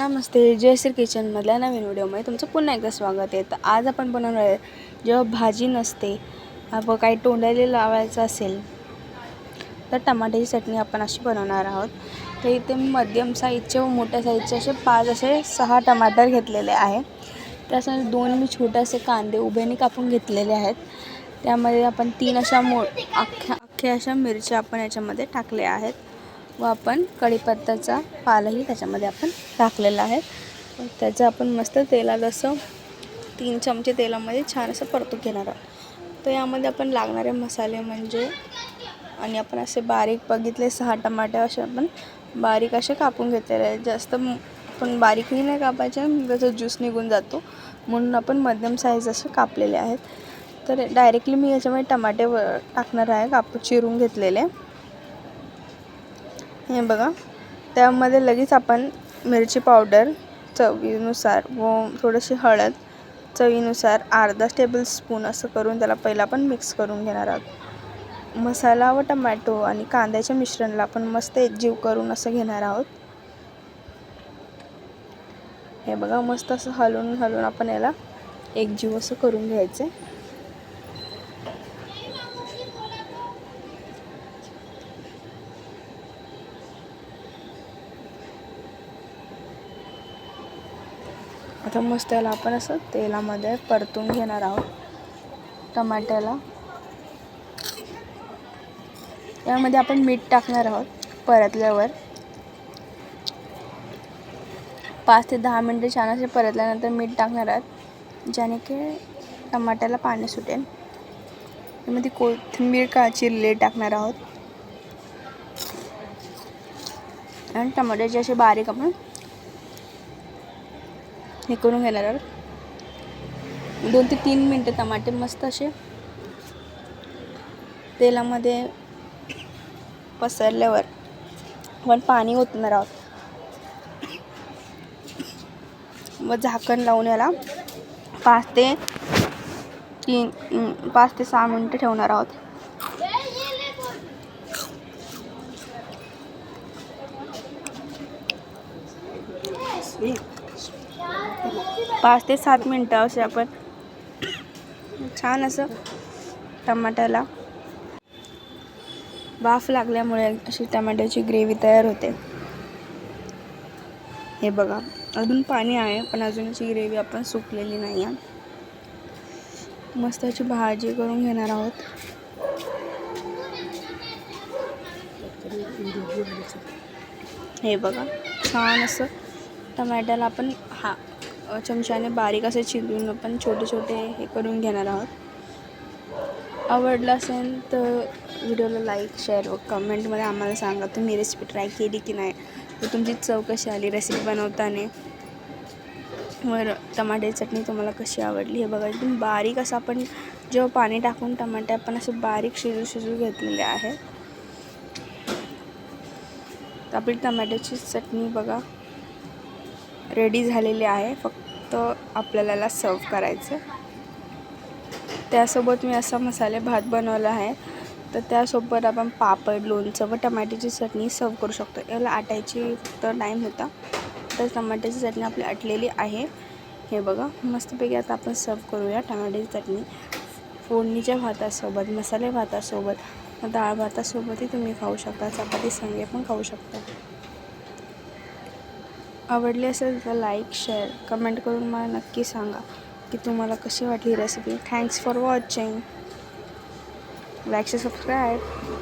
नमस्ते जयश्री किचनमधल्या नवीन व्हिडिओमध्ये तुमचं पुन्हा एकदा स्वागत आहे. तर आज आपण बनवणार आहे जेव्हा भाजी नसते आपण काही तोंडाला लावायचं असेल तर टमाट्याची चटणी आपण अशी बनवणार आहोत. तर इथे मध्यम साईजचे व मोठ्या साईजचे असे पाच असे सहा टमाटर घेतलेले आहे त्यासाठी दोन मी छोटेसे कांदे उभ्याने कापून घेतलेले आहेत. त्यामध्ये आपण तीन अशा मो अख्ख्या अख्ख्या अशा मिरच्या आपण याच्यामध्ये टाकल्या आहेत. व आपण कढीपत्त्याचा पालही त्याच्यामध्ये आपण टाकलेला आहे. त्याचं आपण मस्त तेलात असं तीन चमचे तेलामध्ये छान असं परतून घेणार आहोत. तर यामध्ये आपण लागणारे मसाले म्हणजे आणि आपण असे बारीक बघितले सहा टमाटे असे आपण बारीक असे कापून घेतलेले आहेत. जास्त पण बारीकही नाही कापायचे त्याचा ज्यूस निघून जातो. म्हणून आपण मध्यम साईज असे कापलेले आहेत. तर डायरेक्टली मी याच्यामध्ये टमाटे व टाकणार आहे. कापू चिरून घेतलेले. हे बघा. त्यामध्ये लगेच आपण मिरची पावडर चवीनुसार व थोडीशी हळद चवीनुसार अर्धा टेबल स्पून असं करून त्याला पहिला आपण मिक्स करून घेणार आहोत. मसाला व टमॅटो आणि कांद्याच्या मिश्रणला आपण मस्त एकजीव करून असं घेणार आहोत. हे बघा मस्त असं हलवून हलवून आपण याला एकजीव असं करून घ्यायचं. आता मस्त याला आपण असं तेलामध्ये परतून घेणार आहोत टमाट्याला. यामध्ये आपण मीठ टाकणार आहोत परतल्यावर. पाच ते दहा मिनटं छान असे परतल्यानंतर मीठ टाकणार आहोत ज्याने की टमाट्याला पाणी सुटेल. त्यामध्ये कोथिंबीर का चिरले टाकणार आहोत. आणि टमाट्याचे असे बारीक आपण हे करून घेणार आहोत. दोन ते तीन मिनटं टमाटे मस्त असे तेलामध्ये पसरल्यावर आपण पाणी ओतणार आहोत. मग झाकण लावून याला पाच ते तीन पाच ते सहा मिनटं ठेवणार आहोत. पाच ते सात मिनटं असे आपण छान असं टमाट्याला वाफ लागल्यामुळे अशी टमाट्याची ग्रेव्ही तयार होते. हे बघा अजून पाणी आहे पण अजून अशी ग्रेव्ही आपण सुकलेली नाही आहे मस्त अशी भाजी करून घेणार आहोत. हे बघा छान असं टमाट्याला आपण हा चमच्याने बारीक असे चिरून आपण छोटे छोटे हे करून घेणार आहोत. आवडलं असेल तर व्हिडिओला लाईक शेअर व कमेंटमध्ये आम्हाला सांगा तुम्ही रेसिपी ट्राय केली की नाही. तर तुमची चव कशी आली रेसिपी बनवताना? वर टमाटे चटणी तुम्हाला कशी आवडली हे बघा. एकदम बारीक असं आपण जेव्हा पाणी टाकून टमाटे आपण असे बारीक शिजू शिजू घेतलेले आहे आपली टमाट्याची चटणी बघा. रेडी झालेली आहे. फक्त आपल्याला याला सर्व करायचं त्यासोबत मी असा मसाले भात बनवला आहे. तर त्यासोबत आपण पापड लोणचं व टमाट्याची चटणी सर्व करू शकतो. याला आटायची तर टाईम होता. तर टमाट्याची चटणी आपली आटलेली आहे. हे बघा मस्तपैकी आता आपण सर्व करूया टमाट्याची चटणी. फोडणीच्या भातासोबत मसाले भातासोबत डाळ भातासोबतही तुम्ही खाऊ शकता. चपाती संगे पण खाऊ शकता. आवडली असेल तर लाईक शेअर कमेंट करून मला नक्की सांगा की तुम्हाला कशी वाटली recipe thanks for watching like subscribe